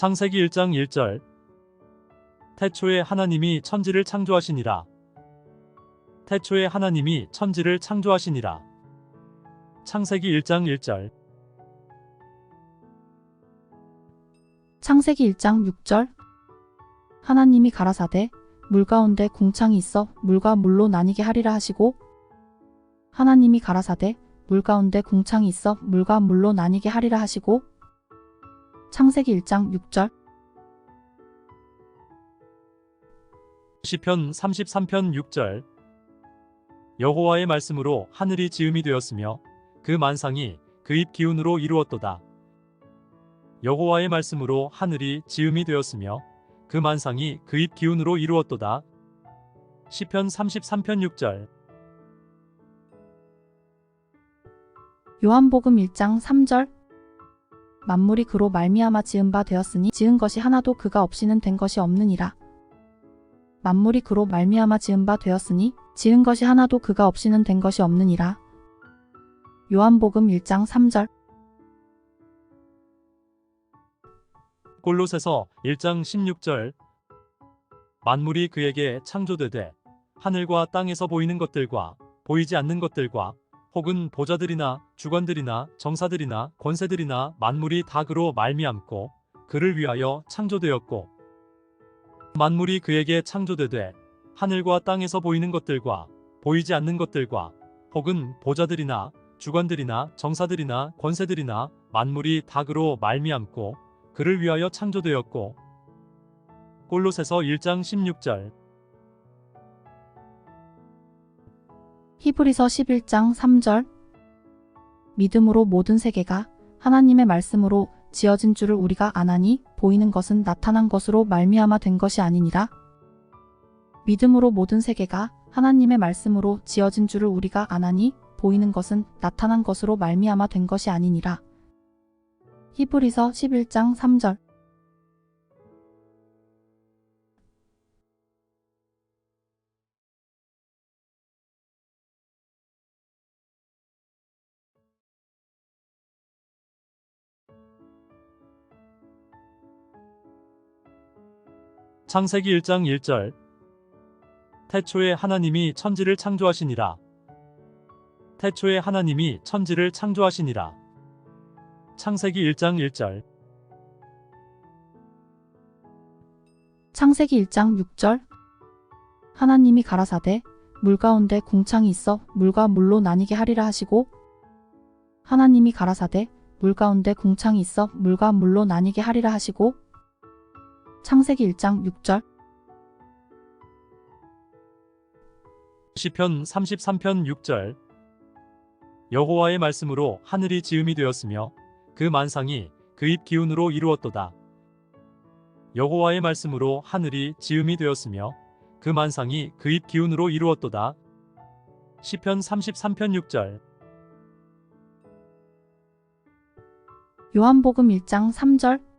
창세기 1장 1절 태초에 하나님이 천지를 창조하시니라. 태초에 하나님이 천지를 창조하시니라. 창세기 1장 1절 창세기 1장 6절 하나님이 가라사대 물 가운데 궁창이 있어 물과 물로 나뉘게 하리라 하시고 하나님이 가라사대 물 가운데 궁창이 있어 물과 물로 나뉘게 하리라 하시고 창세기 1장 6절 시편 33편 6절 여호와의 말씀으로 하늘이 지음이 되었으며 그 만상이 그 입 기운으로 이루었도다. 여호와의 말씀으로 하늘이 지음이 되었으며 그 만상이 그 입 기운으로 이루었도다. 시편 33편 6절 요한복음 1장 3절 만물이 그로 말미암아 지은 바 되었으니 지은 것이 하나도 그가 없이는 된 것이 없느니라. 만물이 그로 말미암아 지은 바 되었으니 지은 것이 하나도 그가 없이는 된 것이 없느니라. 요한복음 1장 3절 골로새서 1장 16절 만물이 그에게 창조되되 하늘과 땅에서 보이는 것들과 보이지 않는 것들과 혹은 보자들이나 주관들이나 정사들이나 권세들이나 만물이 다 그로 말미암고 그를 위하여 창조되었고 만물이 그에게 창조되되 하늘과 땅에서 보이는 것들과 보이지 않는 것들과 혹은 보자들이나 주관들이나 정사들이나 권세들이나 만물이 다 그로 말미암고 그를 위하여 창조되었고 골로새서 1장 16절 히브리서 11장 3절 믿음으로 모든 세계가 하나님의 말씀으로 지어진 줄을 우리가 아나니 보이는 것은 나타난 것으로 말미암아 된 것이 아니니라. 믿음으로 모든 세계가 하나님의 말씀으로 지어진 줄을 우리가 아나니 보이는 것은 나타난 것으로 말미암아 된 것이 아니니라. 히브리서 11장 3절 창세기 1장 1절. 태초에 하나님이 천지를 창조하시니라. 태초에 하나님이 천지를 창조하시니라. 창세기 1장 1절. 창세기 1장 6절. 하나님이 가라사대 물 가운데 궁창이 있어 물과 물로 나뉘게 하리라 하시고 하나님이 가라사대 물 가운데 궁창이 있어 물과 물로 나뉘게 하리라 하시고 창세기 1장 6절 시편 33편 6절 여호와의 말씀으로 하늘이 지음이 되었으며 그 만상이 그 입 기운으로 이루었도다. 여호와의 말씀으로 하늘이 지음이 되었으며 그 만상이 그 입 기운으로 이루었도다. 시편 33편 6절 요한복음 1장 3절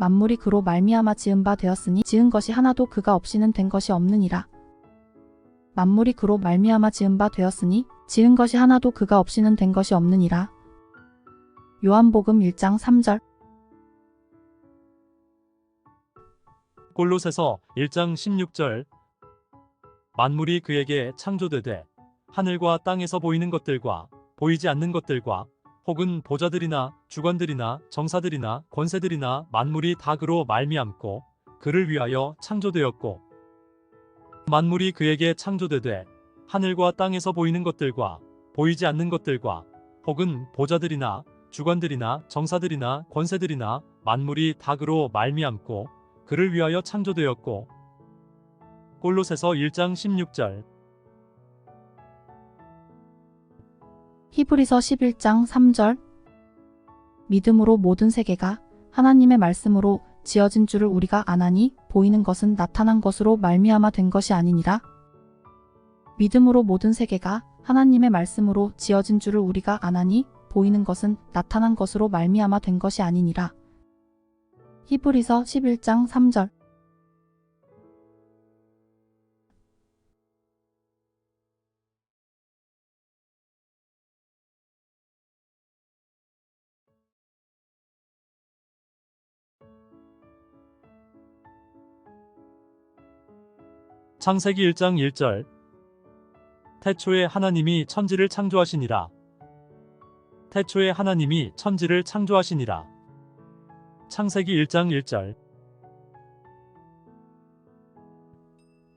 만물이 그로 말미암아 지은 바 되었으니 지은 것이 하나도 그가 없이는 된 것이 없느니라. 만물이 그로 말미암아 지은 바 되었으니 지은 것이 하나도 그가 없이는 된 것이 없느니라. 요한복음 1장 3절 골로새서 1장 16절 만물이 그에게 창조되되 하늘과 땅에서 보이는 것들과 보이지 않는 것들과 혹은 보자들이나 주관들이나 정사들이나 권세들이나 만물이 다 그로 말미암고 그를 위하여 창조되었고 만물이 그에게 창조되되 하늘과 땅에서 보이는 것들과 보이지 않는 것들과 혹은 보자들이나 주관들이나 정사들이나 권세들이나 만물이 다 그로 말미암고 그를 위하여 창조되었고 골로새서 1장 16절 히브리서 11장 3절 믿음으로 모든 세계가 하나님의 말씀으로 지어진 줄을 우리가 아나니 보이는 것은 나타난 것으로 말미암아 된 것이 아니니라. 믿음으로 모든 세계가 하나님의 말씀으로 지어진 줄을 우리가 아나니 보이는 것은 나타난 것으로 말미암아 된 것이 아니니라. 히브리서 11장 3절 창세기 1장 1절 태초에 하나님이 천지를 창조하시니라. 태초에 하나님이 천지를 창조하시니라. 창세기 1장 1절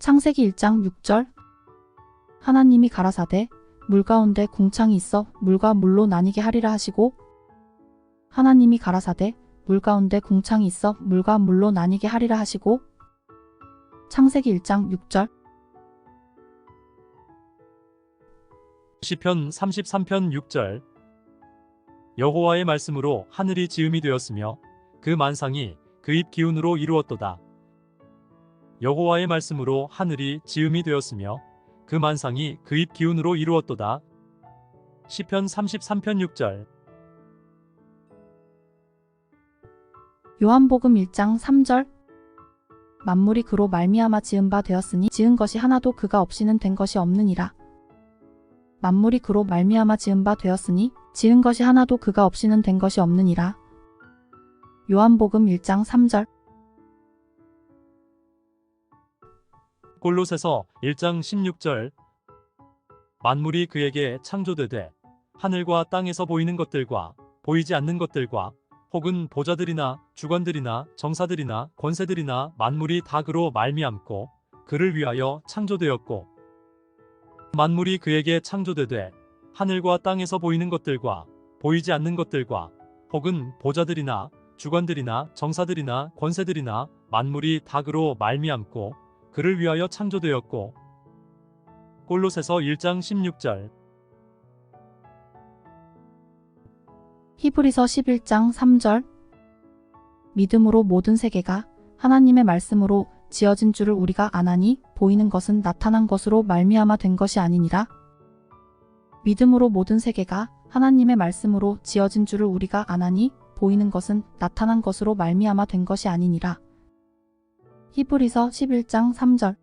창세기 1장 6절 하나님이 가라사대 물 가운데 궁창이 있어 물과 물로 나뉘게 하리라 하시고 하나님이 가라사대 물 가운데 궁창이 있어 물과 물로 나뉘게 하리라 하시고 창세기 1장 6절 시편 33편 6절 여호와의 말씀으로 하늘이 지음이 되었으며 그 만상이 그 입 기운으로 이루었도다. 여호와의 말씀으로 하늘이 지음이 되었으며 그 만상이 그 입 기운으로 이루었도다. 시편 33편 6절 요한복음 1장 3절 만물이 그로 말미암아 지은 바 되었으니 지은 것이 하나도 그가 없이는 된 것이 없느니라. 만물이 그로 말미암아 지은 바 되었으니 지은 것이 하나도 그가 없이는 된 것이 없느니라. 요한복음 1장 3절 골로새서 1장 16절 만물이 그에게 창조되되 하늘과 땅에서 보이는 것들과 보이지 않는 것들과 혹은 보좌들이나 주관들이나 정사들이나 권세들이나 만물이 다 그로 말미암고 그를 위하여 창조되었고 만물이 그에게 창조되되 하늘과 땅에서 보이는 것들과 보이지 않는 것들과 혹은 보좌들이나 주관들이나 정사들이나 권세들이나 만물이 다 그로 말미암고 그를 위하여 창조되었고 골로새서 1장 16절 히브리서 11장 3절 믿음으로 모든 세계가 하나님의 말씀으로 지어진 줄을 우리가 아나니 보이는 것은 나타난 것으로 말미암아 된 것이 아니니라. 믿음으로 모든 세계가 하나님의 말씀으로 지어진 줄을 우리가 아나니 보이는 것은 나타난 것으로 말미암아 된 것이 아니니라. 히브리서 11장 3절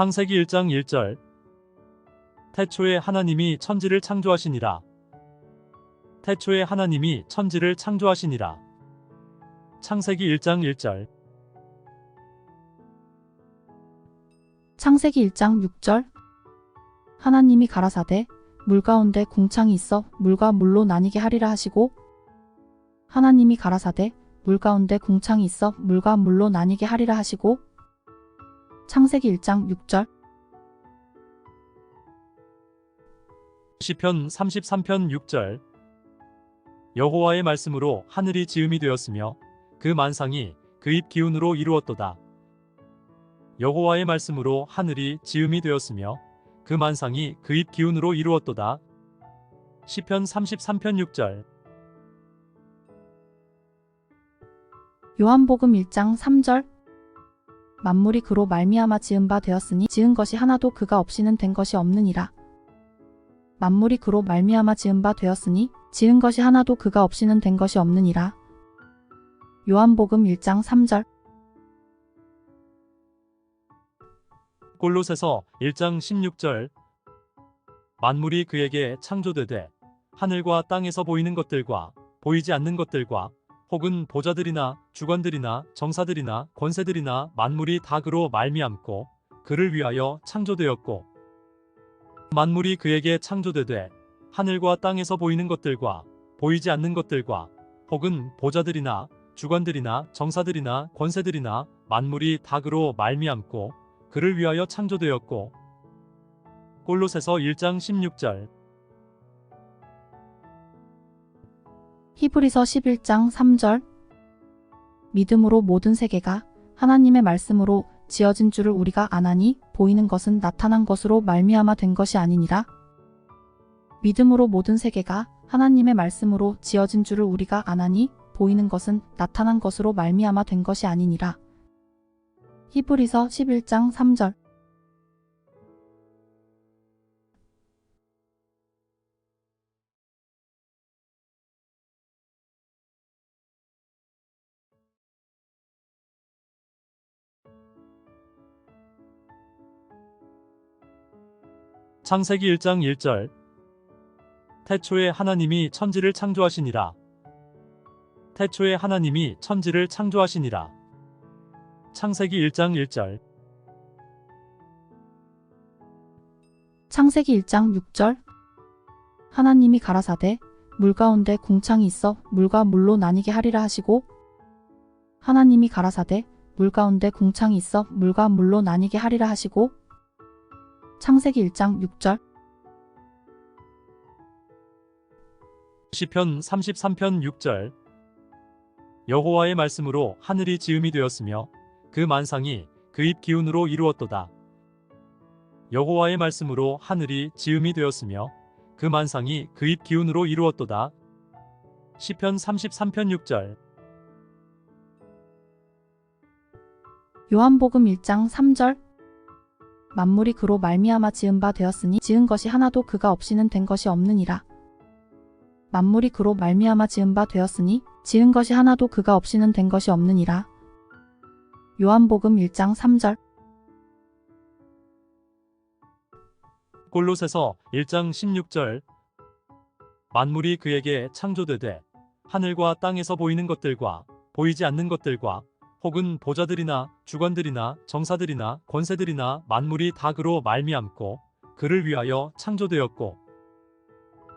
창세기 1장 1절. 태초에 하나님이 천지를 창조하시니라. 태초에 하나님이 천지를 창조하시니라. 창세기 1장 1절. 창세기 1장 6절. 하나님이 가라사대 물 가운데 궁창이 있어 물과 물로 나뉘게 하리라 하시고 하나님이 가라사대 물 가운데 궁창이 있어 물과 물로 나뉘게 하리라 하시고 창세기 1장 6절 시편 33편 6절 여호와의 말씀으로 하늘이 지음이 되었으며 그 만상이 그 입 기운으로 이루었도다. 여호와의 말씀으로 하늘이 지음이 되었으며 그 만상이 그 입 기운으로 이루었도다. 시편 33편 6절 요한복음 1장 3절 만물이 그로 말미암아 지은 바 되었으니 지은 것이 하나도 그가 없이는 된 것이 없느니라. 만물이 그로 말미암아 지은 바 되었으니 지은 것이 하나도 그가 없이는 된 것이 없느니라. 요한복음 1장 3절 골로새서 1장 16절 만물이 그에게 창조되되 하늘과 땅에서 보이는 것들과 보이지 않는 것들과 혹은 보좌들이나 주관들이나 정사들이나 권세들이나 만물이 다 그로 말미암고 그를 위하여 창조되었고 만물이 그에게 창조되되 하늘과 땅에서 보이는 것들과 보이지 않는 것들과 혹은 보좌들이나 주관들이나 정사들이나 권세들이나 만물이 다 그로 말미암고 그를 위하여 창조되었고 골로새서 1장 16절 히브리서 11장 3절 믿음으로 모든 세계가 하나님의 말씀으로 지어진 줄을 우리가 아나니 보이는 것은 나타난 것으로 말미암아 된 것이 아니니라. 믿음으로 모든 세계가 하나님의 말씀으로 지어진 줄을 우리가 아나니 보이는 것은 나타난 것으로 말미암아 된 것이 아니니라. 히브리서 11장 3절 창세기 1장 1절 태초에 하나님이 천지를 창조하시니라. 태초에 하나님이 천지를 창조하시니라. 창세기 1장 1절 창세기 1장 6절 하나님이 가라사대 물 가운데 궁창이 있어 물과 물로 나뉘게 하리라 하시고 하나님이 가라사대 물 가운데 궁창이 있어 물과 물로 나뉘게 하리라 하시고 창세기 1장 6절 시편 33편 6절 여호와의 말씀으로 하늘이 지음이 되었으며 그 만상이 그 입 기운으로 이루었도다. 여호와의 말씀으로 하늘이 지음이 되었으며 그 만상이 그 입 기운으로 이루었도다. 시편 33편 6절 요한복음 1장 3절 만물이 그로 말미암아 지은 바 되었으니 지은 것이 하나도 그가 없이는 된 것이 없느니라. 만물이 그로 말미암아 지은 바 되었으니 지은 것이 하나도 그가 없이는 된 것이 없느니라. 요한복음 1장 3절 골로새서 1장 16절 만물이 그에게 창조되되 하늘과 땅에서 보이는 것들과 보이지 않는 것들과 혹은 보좌들이나 주관들이나 정사들이나 권세들이나 만물이 다 그로 말미암고 그를 위하여 창조되었고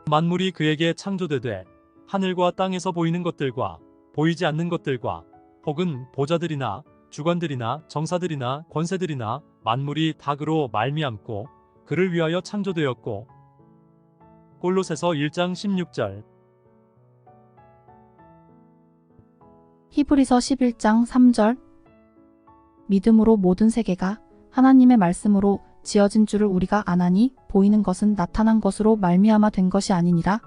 만물이 그에게 창조되되 하늘과 땅에서 보이는 것들과 보이지 않는 것들과 혹은 보좌들이나 주관들이나 정사들이나 권세들이나 만물이 다 그로 말미암고 그를 위하여 창조되었고 골로새서 1장 16절 히브리서 11장 3절 믿음으로 모든 세계가 하나님의 말씀으로 지어진 줄을 우리가 아나니 보이는 것은 나타난 것으로 말미암아 된 것이 아니니라.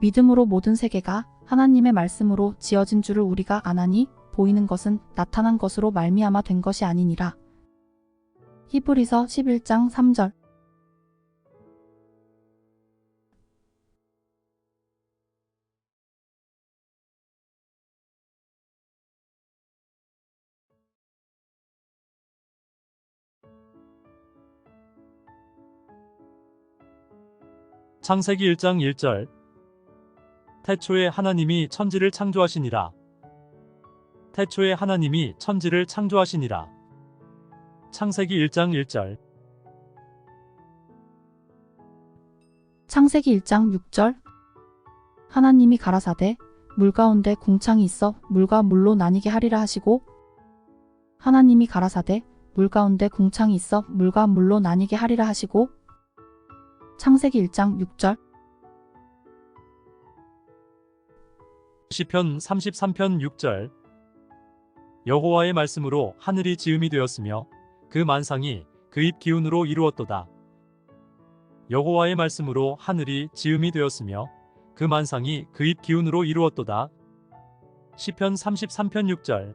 믿음으로 모든 세계가 하나님의 말씀으로 지어진 줄을 우리가 아나니 보이는 것은 나타난 것으로 말미암아 된 것이 아니니라. 히브리서 11장 3절 창세기 1장 1절. 태초에 하나님이 천지를 창조하시니라. 태초에 하나님이 천지를 창조하시니라. 창세기 1장 1절. 창세기 1장 6절. 하나님이 가라사대 물 가운데 궁창이 있어 물과 물로 나뉘게 하리라 하시고 하나님이 가라사대 물 가운데 궁창이 있어 물과 물로 나뉘게 하리라 하시고 창세기 1장 6절 시편 33편 6절 여호와의 말씀으로 하늘이 지음이 되었으며 그 만상이 그 입 기운으로 이루었도다. 여호와의 말씀으로 하늘이 지음이 되었으며 그 만상이 그 입 기운으로 이루었도다. 시편 33편 6절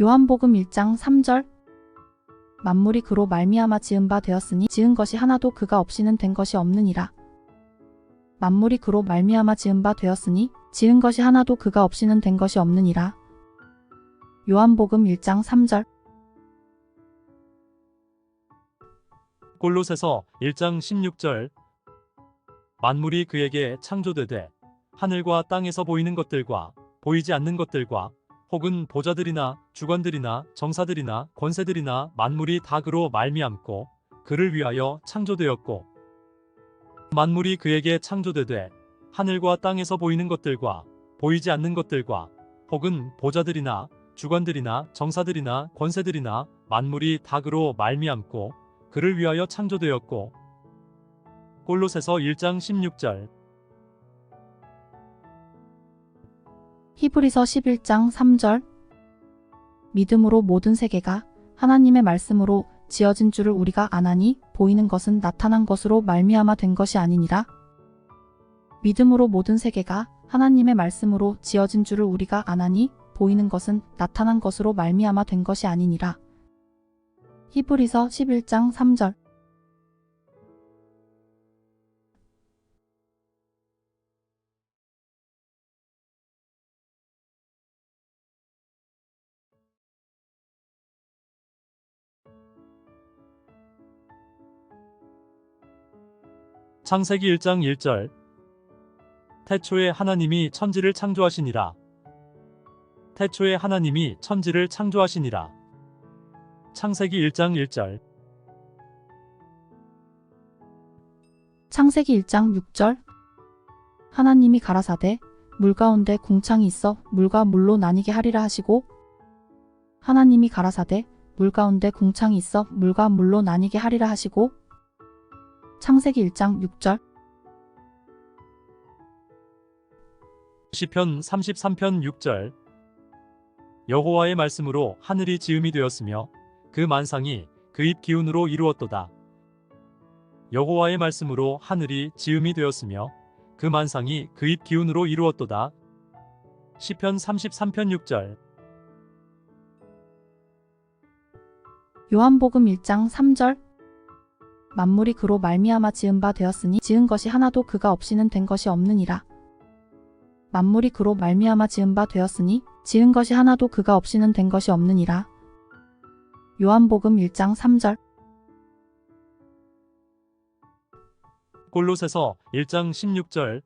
요한복음 1장 3절 만물이 그로 말미암아 지은 바 되었으니 지은 것이 하나도 그가 없이는 된 것이 없느니라. 만물이 그로 말미암아 지은 바 되었으니 지은 것이 하나도 그가 없이는 된 것이 없느니라. 요한복음 1장 3절 골로새서 1장 16절 만물이 그에게 창조되되 하늘과 땅에서 보이는 것들과 보이지 않는 것들과 혹은 보좌들이나 주관들이나 정사들이나 권세들이나 만물이 다 그로 말미암고 그를 위하여 창조되었고 만물이 그에게 창조되되 하늘과 땅에서 보이는 것들과 보이지 않는 것들과 혹은 보좌들이나 주관들이나 정사들이나 권세들이나 만물이 다 그로 말미암고 그를 위하여 창조되었고 골로새서 1장 16절 히브리서 11장 3절 믿음으로 모든 세계가 하나님의 말씀으로 지어진 줄을 우리가 아나니 보이는 것은 나타난 것으로 말미암아 된 것이 아니니라. 믿음으로 모든 세계가 하나님의 말씀으로 지어진 줄을 우리가 아나니 보이는 것은 나타난 것으로 말미암아 된 것이 아니니라. 히브리서 11장 3절 창세기 1장 1절 태초에 하나님이 천지를 창조하시니라. 태초에 하나님이 천지를 창조하시니라. 창세기 1장 1절 창세기 1장 6절 하나님이 가라사대 물 가운데 궁창이 있어 물과 물로 나뉘게 하리라 하시고 하나님이 가라사대 물 가운데 궁창이 있어 물과 물로 나뉘게 하리라 하시고 창세기 1장 6절 시편 33편 6절 여호와의 말씀으로 하늘이 지음이 되었으며 그 만상이 그 입 기운으로 이루었도다. 여호와의 말씀으로 하늘이 지음이 되었으며 그 만상이 그 입 기운으로 이루었도다. 시편 33편 6절 요한복음 1장 3절 만물이 그로 말미암아 지은 바 되었으니 지은 것이 하나도 그가 없이는 된 것이 없느니라. 만물이 그로 말미암아 지은 바 되었으니 지은 것이 하나도 그가 없이는 된 것이 없느니라. 요한복음 1장 3절 골로새서 1장 16절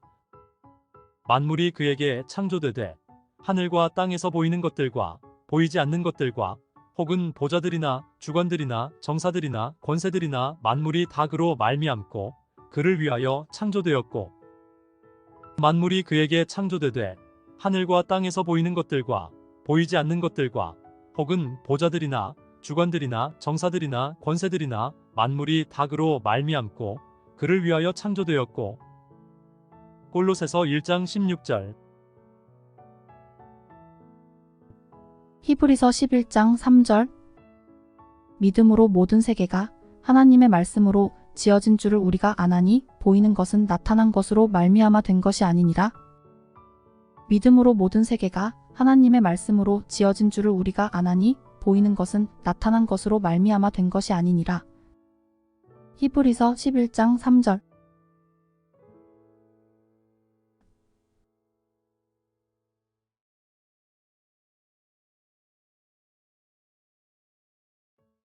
만물이 그에게 창조되되 하늘과 땅에서 보이는 것들과 보이지 않는 것들과 혹은 보좌들이나 주관들이나 정사들이나 권세들이나 만물이 다 그로 말미암고 그를 위하여 창조되었고 만물이 그에게 창조되되 하늘과 땅에서 보이는 것들과 보이지 않는 것들과 혹은 보좌들이나 주관들이나 정사들이나 권세들이나 만물이 다 그로 말미암고 그를 위하여 창조되었고 골로새서 1장 16절 히브리서 11장 3절 믿음으로 모든 세계가 하나님의 말씀으로 지어진 줄을 우리가 아나니 보이는 것은 나타난 것으로 말미암아 된 것이 아니니라. 믿음으로 모든 세계가 하나님의 말씀으로 지어진 줄을 우리가 아나니 보이는 것은 나타난 것으로 말미암아 된 것이 아니니라. 히브리서 11장 3절